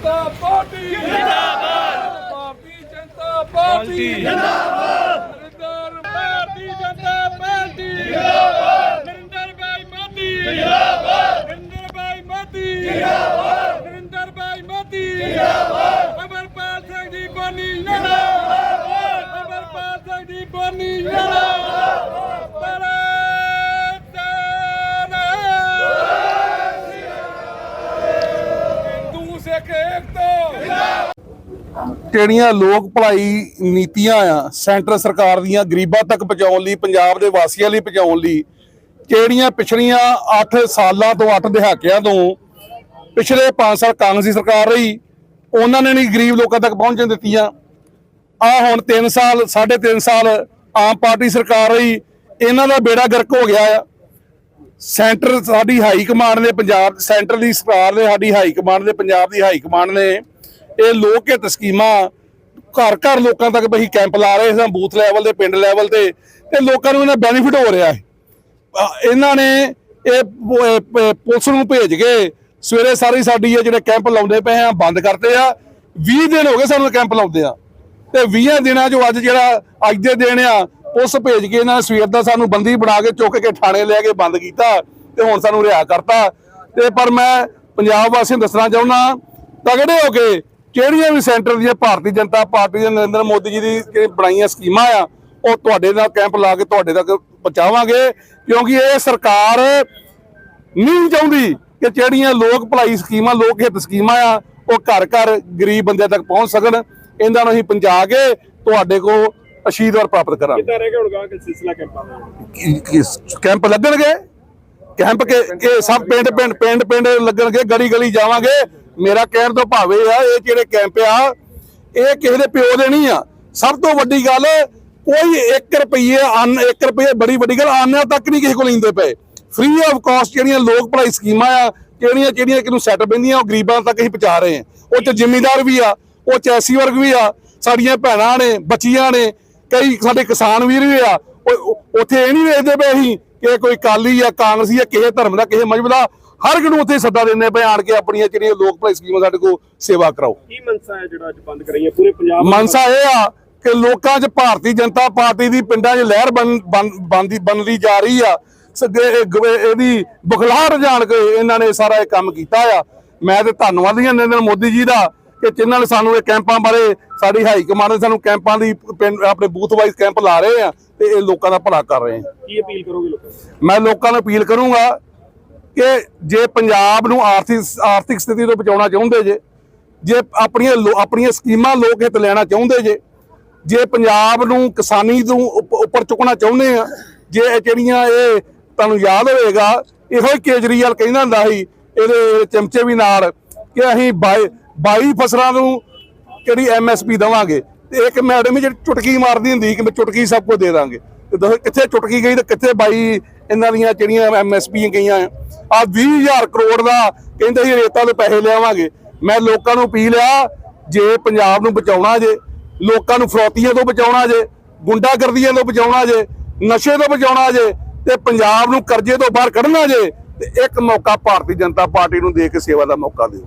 ਜਨਤਾ party. ਜਿੰਦਾਬਾਦ Bharatiya Janata party. ਜਿੰਦਾਬਾਦ Narendra Bharatiya Janata party. ਜਿੰਦਾਬਾਦ ਨਰਿੰਦਰ ਭਾਈ ਮੋਦੀ। ਜਿੰਦਾਬਾਦ ਨਰਿੰਦਰ ਭਾਈ ਮੋਦੀ। ਜਿੰਦਾਬਾਦ ਨਰਿੰਦਰ ਭਾਈ ਮੋਦੀ। ਜਿੰਦਾਬਾਦ ਅਮਰਪਾਲ ਸਿੰਘ ਜੀ ਗੋਨੀ ਜਿੰਦਾਬਾਦ ਅਮਰਪਾਲ ਸਿੰਘ ਜੀ ਗੋਨੀ ਜਿੰਦਾਬਾਦ ਕਿਹੜੀਆਂ ਲੋਕ ਭਲਾਈ ਨੀਤੀਆਂ ਆ, ਸੈਂਟਰ ਸਰਕਾਰ ਦੀਆਂ ਗਰੀਬਾਂ ਤੱਕ ਪਹੁੰਚਾਉਣ ਲਈ, ਪੰਜਾਬ ਦੇ ਵਾਸੀਆਂ ਲਈ ਪਹੁੰਚਾਉਣ ਲਈ, ਕਿਹੜੀਆਂ ਪਿਛਲੀਆਂ 8 ਸਾਲਾਂ ਤੋਂ 8 ਦਹਾਕਿਆਂ ਤੋਂ ਪਿਛਲੇ 5 ਸਾਲ ਕਾਂਗਰਸੀ ਸਰਕਾਰ ਰਹੀ, ਉਹਨਾਂ ਨੇ ਨਹੀਂ ਗਰੀਬ ਲੋਕਾਂ ਤੱਕ ਪਹੁੰਚਣ ਦਿੱਤੀਆਂ। ਆ ਹੁਣ 3 ਸਾਲ 3.5 ਸਾਲ ਆਮ ਪਾਰਟੀ ਸਰਕਾਰ ਰਹੀ, ਇਹਨਾਂ ਦਾ ਬੇੜਾ ਗਰਕ ਹੋ ਗਿਆ ਆ। ਸੈਂਟਰ ਸਾਡੀ ਹਾਈ ਕਮਾਂਡ ਨੇ, ਪੰਜਾਬ ਸੈਂਟਰ ਦੀ ਸਰਕਾਰ ਨੇ, ਸਾਡੀ ਹਾਈ ਕਮਾਂਡ ਨੇ, ਪੰਜਾਬ ਦੀ ਹਾਈ ਕਮਾਂਡ ਨੇ ਇਹ ਲੋਕ ਹਿੱਤ ਸਕੀਮਾਂ ਘਰ ਘਰ ਲੋਕਾਂ ਤੱਕ ਬਈ ਕੈਂਪ ਲਾ ਰਹੇ ਸਾਂ ਬੂਥ ਲੈਵਲ ਤੇ, ਪਿੰਡ ਲੈਵਲ ਤੇ ਤੇ ਲੋਕਾਂ ਨੂੰ ਇਹਨਾਂ ਬੈਨੀਫਿਟ ਹੋ ਰਿਹਾ ਹੈ। ਇਹਨਾਂ ਨੇ ਇਹ ਪੁਲਿਸ ਨੂੰ ਭੇਜ ਕੇ ਸਵੇਰੇ ਸਾਰੀ ਸਾਡੀ ਇਹ ਜਿਹੜੇ ਕੈਂਪ ਲਾਉਂਦੇ ਪਏ ਆ, ਬੰਦ ਕਰਤੇ ਆ। 20 ਦਿਨ ਹੋ ਗਏ ਸਾਨੂੰ ਕੈਂਪ ਲਾਉਂਦੇ ਆ। ਤੇ 20 ਦਿਨਾਂ ਚੋਂ ਅੱਜ ਜਿਹੜਾ ਅੱਜ ਦੇ ਦਿਨ ਆ, ਪੁਲਿਸ ਭੇਜ ਕੇ ਇਹਨਾਂ ਨੇ ਸਵੇਰ ਦਾ ਸਾਨੂੰ ਬੰਦੀ ਬਣਾ ਕੇ ਚੁੱਕ ਕੇ ਥਾਣੇ ਲੈ ਕੇ ਬੰਦ ਕੀਤਾ ਤੇ ਹੁਣ ਸਾਨੂੰ ਰਿਹਾ ਕਰਤਾ। ਤੇ ਪਰ ਮੈਂ ਪੰਜਾਬ ਵਾਸੀਆਂ ਨੂੰ ਦੱਸਣਾ ਚਾਹੁੰਦਾ ਤਗੜੇ ਹੋ ਕੇ ਕਿਹੜੀਆਂ ਵੀ ਸੈਂਟਰ ਦੀਆਂ ਭਾਰਤੀ ਜਨਤਾ ਪਾਰਟੀ ਦੇ ਨਰਿੰਦਰ ਮੋਦੀ ਜੀ ਦੀ ਜਿਹੜੀ ਬਣਾਈਆਂ ਸਕੀਮਾਂ ਆ ਉਹ ਤੁਹਾਡੇ ਨਾਲ ਕੈਂਪ ਲਾ ਕੇ ਤੁਹਾਡੇ ਤੱਕ ਪਹੁੰਚਾਵਾਂਗੇ ਕਿਉਂਕਿ ਇਹ ਸਰਕਾਰ ਨਹੀਂ ਚਾਹੁੰਦੀ ਕਿ ਜਿਹੜੀਆਂ ਲੋਕ ਭਲਾਈ ਸਕੀਮਾਂ ਲੋਕ ਹਿੱਤ ਸਕੀਮਾਂ ਆ ਉਹ ਘਰ ਘਰ ਗਰੀਬ ਬੰਦੇ ਤੱਕ ਪਹੁੰਚ ਸਕਣ। ਇਹਨਾਂ ਨੂੰ ਅਸੀਂ ਪਹੁੰਚਾ ਕੇ ਤੁਹਾਡੇ ਕੋਲ ਅਸ਼ੀਰਵਾਦ ਪ੍ਰਾਪਤ ਕਰਾਂਗੇ। ਕਿੱਦਾਂ ਰਹਿ ਗਿਆ ਹੁਣ ਗਾ ਕਿ ਸਿਲਸਿਲਾ ਦਾ? ਕੈਂਪ ਲੱਗਣਗੇ? ਕੈਂਪ ਕੇ ਇਹ ਸਭ ਪਿੰਡ ਪਿੰਡ ਪਿੰਡ ਪਿੰਡ ਲੱਗਣਗੇ ਗਲੀ ਗਲੀ ਜਾਵਾਂਗੇ। ਮੇਰਾ ਕਹਿਣ ਤੋਂ ਭਾਵੇਂ ਆ, ਇਹ ਜਿਹੜੇ ਕੈਂਪ ਆ, ਇਹ ਕਿਸੇ ਦੇ ਪਿਓ ਦੇ ਨਹੀਂ ਆ। ਸਭ ਤੋਂ ਵੱਡੀ ਗੱਲ, ਕੋਈ 1 ਰੁਪਏ ਅਨ 1 ਰੁਪਏ ਬੜੀ ਵੱਡੀ ਗੱਲ, ਆਨਿਆਂ ਤੱਕ ਨਹੀਂ ਕਿਸੇ ਕੋਲ ਲੈਂਦੇ ਪਏ। ਫ੍ਰੀ ਆਫ ਕਾਸਟ ਜਿਹੜੀਆਂ ਲੋਕ ਭਲਾਈ ਸਕੀਮਾਂ ਆ, ਜਿਹੜੀਆਂ ਜਿਹੜੀਆਂ ਕਿਨੂੰ ਸੈੱਟ ਪੈਂਦੀਆਂ, ਉਹ ਗਰੀਬਾਂ ਤੱਕ ਅਸੀਂ ਪਹੁੰਚਾ ਰਹੇ ਹਾਂ। ਉਹ ਚ ਜ਼ਿਮੀਂਦਾਰ ਵੀ ਆ, ਉਹ ਚ ਐਸੀ ਵਰਗ ਵੀ ਆ, ਸਾਡੀਆਂ ਭੈਣਾਂ ਨੇ, ਬੱਚੀਆਂ ਨੇ, ਕਈ ਸਾਡੇ ਕਿਸਾਨ ਵੀਰ ਵੀ ਆ ਉੱਥੇ ਇਹ ਨਹੀਂ ਵੇਖਦੇ ਪਏ ਅਸੀਂ ਕਿ ਕੋਈ ਕਾਲੀ ਆ, ਕਾਂਗਰਸੀ ਆ, ਕਿਸੇ ਧਰਮ ਦਾ, ਕਿਸੇ ਮਜ਼ਬ ਦਾ ਹਰ ਇੱਕ ਨੂੰ ਉੱਥੇ ਸੱਦਾ ਦਿੰਦੇ ਪਏ ਆਣ ਕੇ ਆਪਣੀਆਂ ਜਿਹੜੀਆਂ ਲੋਕ ਭਲਾਈ ਸਕੀਮਾਂ ਸਾਡੇ ਕੋਲ ਸੇਵਾ ਕਰਾਓ। ਕੀ ਮਨਸਾ ਹੈ ਜਿਹੜਾ ਅੱਜ ਬੰਦ ਕਰਾਈਏ ਪੂਰੇ ਪੰਜਾਬ ਮਨਸਾ ਇਹ ਆ ਕਿ ਲੋਕਾਂ 'ਚ ਭਾਰਤੀ ਜਨਤਾ ਪਾਰਟੀ ਦੀ ਪਿੰਡਾਂ 'ਚ ਲਹਿਰ ਬਣ ਬਣ- ਬਣਦੀ ਬਣਦੀ ਜਾ ਰਹੀ ਆ। ਇਹਦੀ ਬੁਖਲਾਹਟ ਜਾਣ ਕੇ ਇਹਨਾਂ ਨੇ ਸਾਰਾ ਇਹ ਕੰਮ ਕੀਤਾ ਆ। ਮੈਂ ਤੇ ਧੰਨਵਾਦੀ ਹਾਂ ਨਰਿੰਦਰ ਮੋਦੀ ਜੀ ਦਾ ਕਿ ਜਿਨ੍ਹਾਂ ਨੇ ਸਾਨੂੰ ਇਹ ਕੈਂਪਾਂ ਬਾਰੇ ਸਾਡੀ ਹਾਈ ਕਮਾਂਡ ਨੇ ਸਾਨੂੰ ਕੈਂਪਾਂ ਦੀ ਆਪਣੇ ਬੂਥ ਵਾਈਜ਼ ਕੈਂਪ ਲਾ ਰਹੇ ਆ ਤੇ ਇਹ ਲੋਕਾਂ ਦਾ ਭਲਾ ਕਰ ਰਹੇ ਆ। ਕੀ ਅਪੀਲ ਕਰੋਗੇ ਲੋਕਾਂ ਨੂੰ? ਮੈਂ ਲੋਕਾਂ ਨੂੰ ਅਪੀਲ ਕਰੂੰਗਾ ਕਿ ਜੇ ਪੰਜਾਬ ਨੂੰ ਆਰਥਿਕ ਆਰਥਿਕ ਸਥਿਤੀ ਤੋਂ ਬਚਾਉਣਾ ਚਾਹੁੰਦੇ ਜੇ ਜੇ ਆਪਣੀਆਂ ਲੋ- ਆਪਣੀਆਂ ਸਕੀਮਾਂ ਲੋਕ ਹਿੱਤ ਲੈਣਾ ਚਾਹੁੰਦੇ ਜੇ ਜੇ ਪੰਜਾਬ ਨੂੰ ਕਿਸਾਨੀ ਤੋਂ ਉੱਪ- ਉੱਪਰ ਚੁੱਕਣਾ ਚਾਹੁੰਦੇ ਆ, ਜੇ ਜਿਹੜੀਆਂ ਇਹ ਤੁਹਾਨੂੰ ਯਾਦ ਹੋਵੇਗਾ, ਇਹੋ ਹੀ ਕੇਜਰੀਵਾਲ ਕਹਿੰਦਾ ਹੁੰਦਾ ਸੀ, ਇਹਦੇ ਚਮਚੇ ਵੀ ਨਾਲ ਕਿ ਅਸੀਂ 22 22 ਫਸਲਾਂ ਨੂੰ ਕਿਹੜੀ ਐਮਐਸਪੀ ਦਵਾਂਗੇ, ਤੇ ਇੱਕ ਮੈਡਮ ਜਿਹੜੀ ਚੁਟਕੀ ਮਾਰਦੀ ਹੁੰਦੀ ਕਿ ਮੈਂ ਚੁਟਕੀ ਸਭ ਕੁਝ ਦੇ ਦਾਂਗੇ, ਤੇ ਦੱਸੋ ਕਿੱਥੇ ਚੁਟਕੀ ਗਈ ਤੇ ਕਿੱਥੇ ਬਾਈ ਇਹਨਾਂ ਦੀਆਂ ਜਿਹੜੀਆਂ ਐਮਐਸਪੀ ਗਈਆਂ ਆ 20000 ਕਰੋੜ ਦਾ ਕਹਿੰਦੇ ਸੀ ਰੇਤਾ ਦੇ ਪੈਸੇ ਲਿਆਵਾਂਗੇ। ਮੈਂ ਲੋਕਾਂ ਨੂੰ ਅਪੀਲ ਆ, ਜੇ ਪੰਜਾਬ ਨੂੰ ਬਚਾਉਣਾ ਜੇ, ਲੋਕਾਂ ਨੂੰ ਫਰੋਤੀਆਂ ਤੋਂ ਬਚਾਉਣਾ ਜੇ, ਗੁੰਡਾਗਰਦੀਆਂ ਤੋਂ ਬਚਾਉਣਾ ਜੇ, ਨਸ਼ੇ ਤੋਂ ਬਚਾਉਣਾ ਜੇ, ਤੇ ਪੰਜਾਬ ਨੂੰ ਕਰਜ਼ੇ ਤੋਂ ਬਾਹਰ ਕੱਢਣਾ ਜੇ, ਤੇ ਇੱਕ ਮੌਕਾ ਭਾਰਤੀ ਜਨਤਾ ਪਾਰਟੀ ਨੂੰ ਦੇ ਕੇ ਸੇਵਾ ਦਾ ਮੌਕਾ ਦਿਓ।